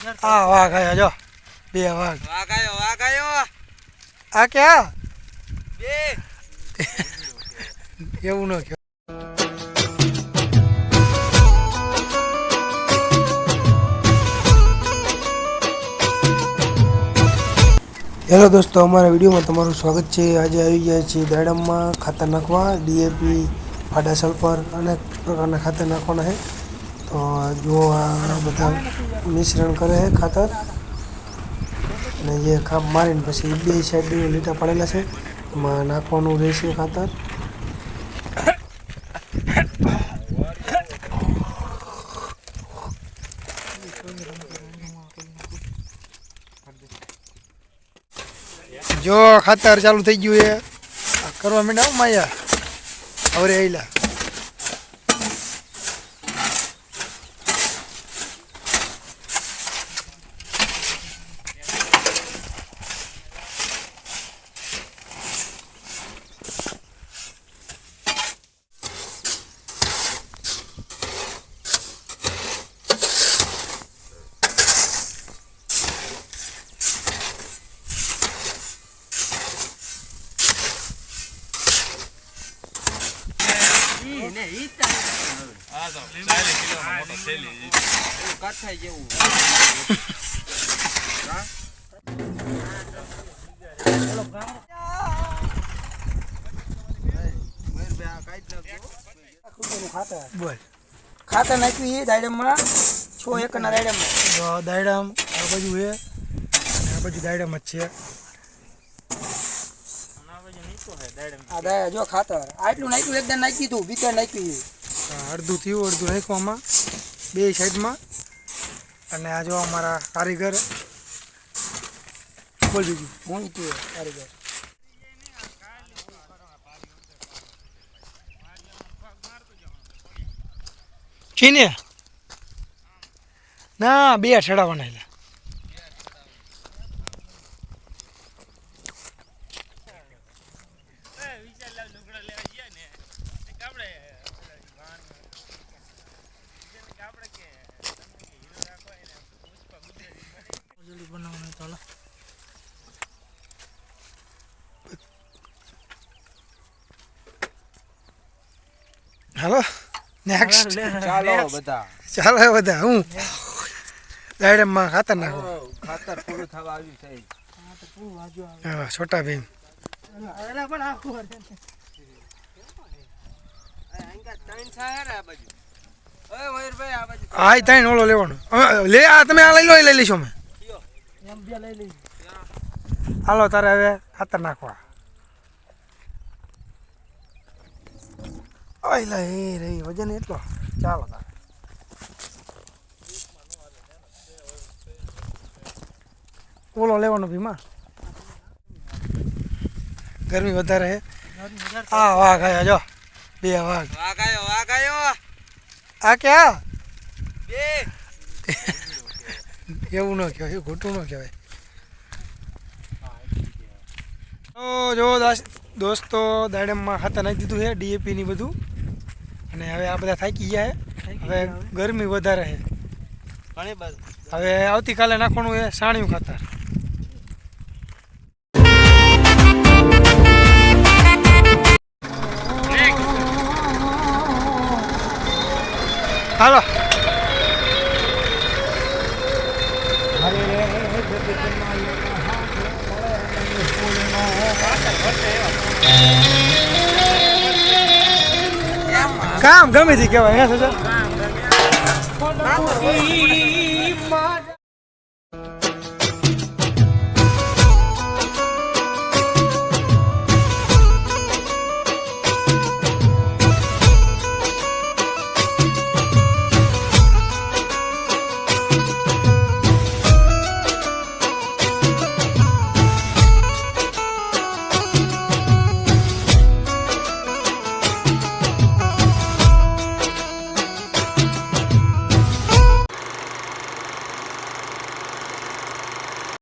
આ વાઘ આયા જો. બે વાઘ. વાઘ આયો વાઘ આયો આ ક્યાં? બે. એવું ન કહેવાય. હેલો દોસ્તો અમારા વિડીયોમાં તમારું સ્વાગત છે. આજે આવી ગયા છીએ દાડમમાં ખાતર નાખવા ડીએપી ફાડા સલ્ફર અનેક પ્રકારના ખાતર નાખવાના છે. તો જુઓ આ બધા મિશ્રણ કરે છે ખાતર. અને જે ખાપ મારીને પછી બે સાઈડ લીટા પડેલા છે, એમાં નાખવાનું રહેશે ખાતર. જો ખાતર ચાલુ થઈ ગયું એ કરવા માંડ્યા માયા? હવે ઈ ને જેવું બોલ ખાતર નાખ્યું એ દાડમમાં. છ એકના તો દાયડામ આ બાજુ એ આ બાજુ દાયડામ જ છે. આ દાય જો ખાતર. આટલું નાખ્યું એકદમ નાખી દીધું બીજા નાખ્યું અડધું થયું અડધું નાખવામાં. બે સાઈડમાં. અને આ જો અમારા કારીગર. બોલ બીજું હું તું કારીગર? ના બે અઠવાડા એટલે હાલો નેક્સ્ટ ચાલો બધા. ચાલો બધા હું? દાયડામાં ખાતર નાખો. ખાતર પૂરું થવા આવ્યું છે. હા છોટા ભીમ ય ત્રણ ઓલો લેવાનો. લે આ તમે આ લઈ લો એ લઈ લઈશું અમે. હાલો તારે હવે ખાતર નાખવા. ઓય એ રહી વજન એટલો ચાલો તારે. ઓલો લેવાનો ભીમા. ગરમી વધારે હે. આ વાઘ આયા જો. બે વાઘ. વાઘ આયો વાઘ આયો. આ ક્યાં? બે. એવું ન કહેવાય ખોટું ન કહેવાય. તો જો દાસ- દોસ્તો દાડમમાં ખાતા નાખી દીધું છે ડીએપી ની બધું. અને હવે આ બધા થાકી ગયા છે હવે ગરમી વધારે છે હવે આવતીકાલે નાખવાનું એ સાણિયું ખાતર. હાલો. કામ ગમે તે કહેવાય હે સજા